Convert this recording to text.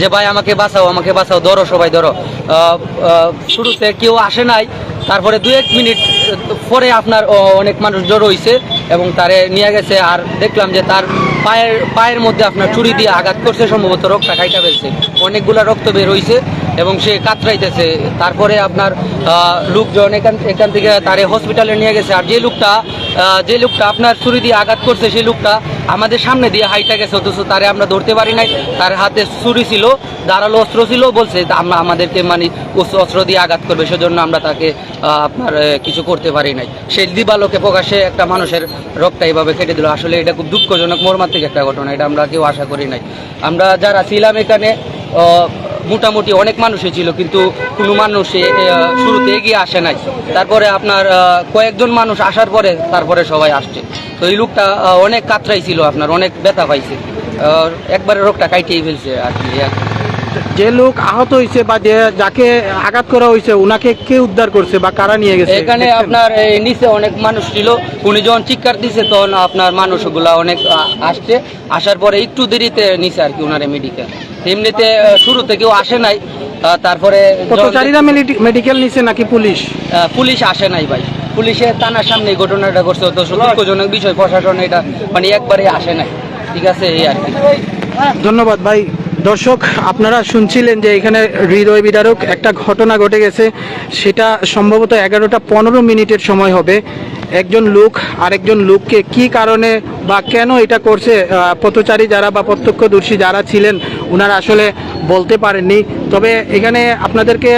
যে ভাই আমাকে বাঁচাও আমাকে বাঁচাও, ধরো সবাই, ধরো। শুরুতে কেউ আসে নাই, তারপরে দু এক মিনিট, পরে আপনার অনেক মানুষ জড়ো হয়েছে এবং তারে নিয়ে গেছে আর দেখলাম যে তার পায়ের পায়ের মধ্যে আপনার চুরি দিয়ে আঘাত করছে, সম্ভবত রক্তটা খাইটা ফেলছে। অনেকগুলা রক্ত বের হয়েছে এবং সে কাতরাইতেছে। তারপরে আপনার লোকজন এখান এখান থেকে তারে হসপিটালে নিয়ে গেছে। আর যে লোকটা যে লোকটা আপনার ছুরি দিয়ে আঘাত করছে, সেই লোকটা আমাদের সামনে দিয়ে হাইটা গেছে, অথচ তারে আমরা ধরতে পারি নাই। তার হাতে ছুরি ছিল, ধারালো অস্ত্র ছিল, বলছে আমরা আমাদেরকে মানে অস্ত্র দিয়ে আঘাত করবে, সেজন্য আমরা তাকে আপনার কিছু করতে পারি নাই। সেই দিবালোকে প্রকাশে একটা মানুষের রক্তটা এইভাবে কেটে দিল। আসলে এটা খুব দুঃখজনক, মর্মান্তিক একটা ঘটনা, এটা আমরা কেউ আশা করি নাই। আমরা যারা ছিলাম এখানে মোটামুটি অনেক মানুষই ছিল, কিন্তু কোনো মানুষ শুরুতে এগিয়ে আসে নাই। তারপরে আপনার কয়েকজন মানুষ আসার পরে তারপরে সবাই আসছে। তো এই লোকটা অনেক কাতরাই ছিল আপনার, অনেক ব্যথা পাইছে। একবারে রোগটা কাটিয়ে ফেলছে আর কি। যে লোক আহত হয়েছে বা যে যাকে আঘাত করা হয়েছে ওনাকে কে উদ্ধার করছে বা কারা নিয়ে গেছে? এখানে আপনার এই নিচে অনেক মানুষ ছিল। উনি যখন চিৎকার দিছে তখন আপনার মানুষগুলা অনেক আসছে। আসার পরে একটু দেরিতে নিচে আর কি ওনারে মেডিকেল এমনিতে শুরুতে কেউ আসে নাই। তারপরে মেডিকেল নিছে নাকি পুলিশ? পুলিশ আসে নাই ভাই। পুলিশের থানার সামনে ঘটনাটা করছে তো দুঃখজনক বিষয় প্রশাসন এটা মানে একবারে আসে নাই। ঠিক আছে এই আর কি। ধন্যবাদ ভাই। দর্শক, আপনারা শুনছিলেন যে এখানে হৃদয় বিদারক একটা ঘটনা ঘটে গেছে। সেটা সম্ভবত এগারোটা পনেরো মিনিটের সময় হবে। একজন লোক আরেকজন লোককে কি কারণে বা কেন এটা করছে পথচারী যারা বা প্রত্যক্ষদর্শী যারা ছিলেন ওনারা আসলে বলতে পারেননি। তবে এখানে আপনাদেরকে